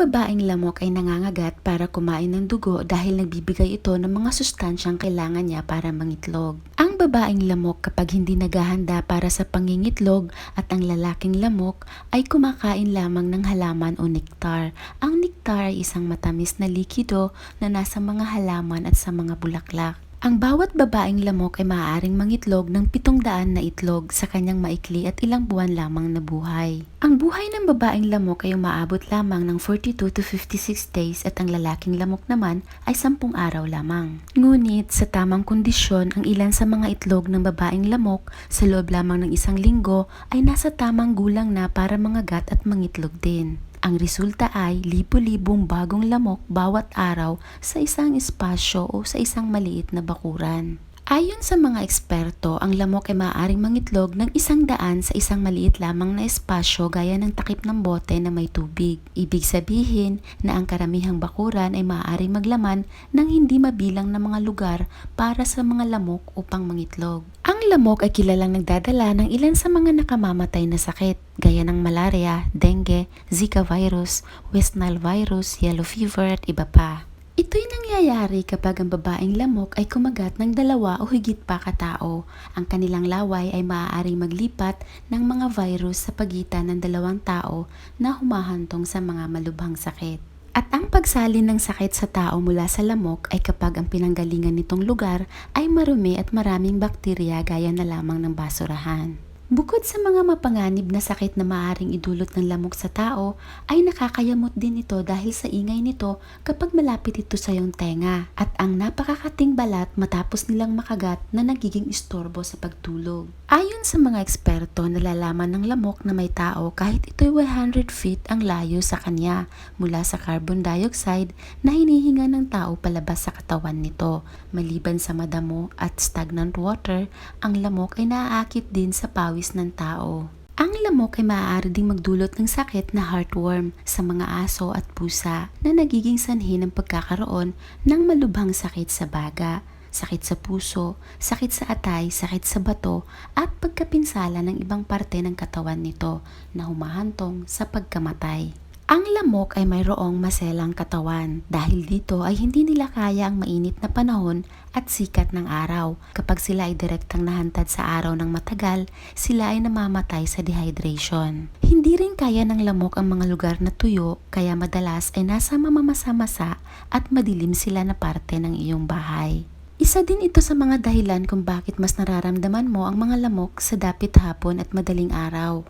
babaeng lamok ay nangangagat para kumain ng dugo dahil nagbibigay ito ng mga sustansyang kailangan niya para mangitlog. Ang babaeng lamok kapag hindi naghahanda para sa pangingitlog at ang lalaking lamok ay kumakain lamang ng halaman o nektar. Ang nektar ay isang matamis na likido na nasa mga halaman at sa mga bulaklak. Ang bawat babaeng lamok ay maaaring mangitlog ng pitong daan na itlog sa kanyang maikli at ilang buwan lamang na buhay. Ang buhay ng babaeng lamok ay umaabot lamang ng 42 to 56 days at ang lalaking lamok naman ay 10 araw lamang. Ngunit sa tamang kondisyon, ang ilan sa mga itlog ng babaeng lamok sa loob lamang ng isang linggo ay nasa tamang gulang na para mangagat at mangitlog din. Ang resulta ay libo-libong bagong lamok bawat araw sa isang espasyo o sa isang maliit na bakuran. Ayon sa mga eksperto, ang lamok ay maaaring mangitlog ng isang daan sa isang maliit lamang na espasyo gaya ng takip ng bote na may tubig. Ibig sabihin na ang karamihang bakuran ay maaaring maglaman ng hindi mabilang na mga lugar para sa mga lamok upang mangitlog. Ang lamok ay kilalang nagdadala ng ilan sa mga nakamamatay na sakit gaya ng malaria, dengue, Zika virus, West Nile virus, yellow fever at iba pa. Ito'y nangyayari kapag ang babaeng lamok ay kumagat ng dalawa o higit pa katao. Ang kanilang laway ay maaaring maglipat ng mga virus sa pagitan ng dalawang tao na humahantong sa mga malubhang sakit. At ang pagsalin ng sakit sa tao mula sa lamok ay kapag ang pinanggalingan nitong lugar ay marumi at maraming bakterya gaya na lamang ng basurahan. Bukod sa mga mapanganib na sakit na maaring idulot ng lamok sa tao, ay nakakayamot din ito dahil sa ingay nito kapag malapit ito sa iyong tenga at ang napakakating balat matapos nilang makagat na nagiging istorbo sa pagtulog. Ayon sa mga eksperto, nalalaman ng lamok na may tao kahit ito'y 100 feet ang layo sa kanya mula sa carbon dioxide na hinihinga ng tao palabas sa katawan nito. Maliban sa madamo at stagnant water, ang lamok ay naaakit din sa pawis ng tao. Ang lamok ay maaari ding magdulot ng sakit na heartworm sa mga aso at pusa na nagiging sanhi ng pagkakaroon ng malubhang sakit sa baga, sakit sa puso, sakit sa atay, sakit sa bato at pagkapinsala ng ibang parte ng katawan nito na humahantong sa pagkamatay. Ang lamok ay mayroong maselang katawan dahil dito ay hindi nila kaya ang mainit na panahon at sikat ng araw. Kapag sila ay direktang nahantad sa araw ng matagal, sila ay namamatay sa dehydration. Hindi rin kaya ng lamok ang mga lugar na tuyo kaya madalas ay nasa mamamasa-masa at madilim sila na parte ng iyong bahay. Isa din ito sa mga dahilan kung bakit mas nararamdaman mo ang mga lamok sa dapit hapon at madaling araw.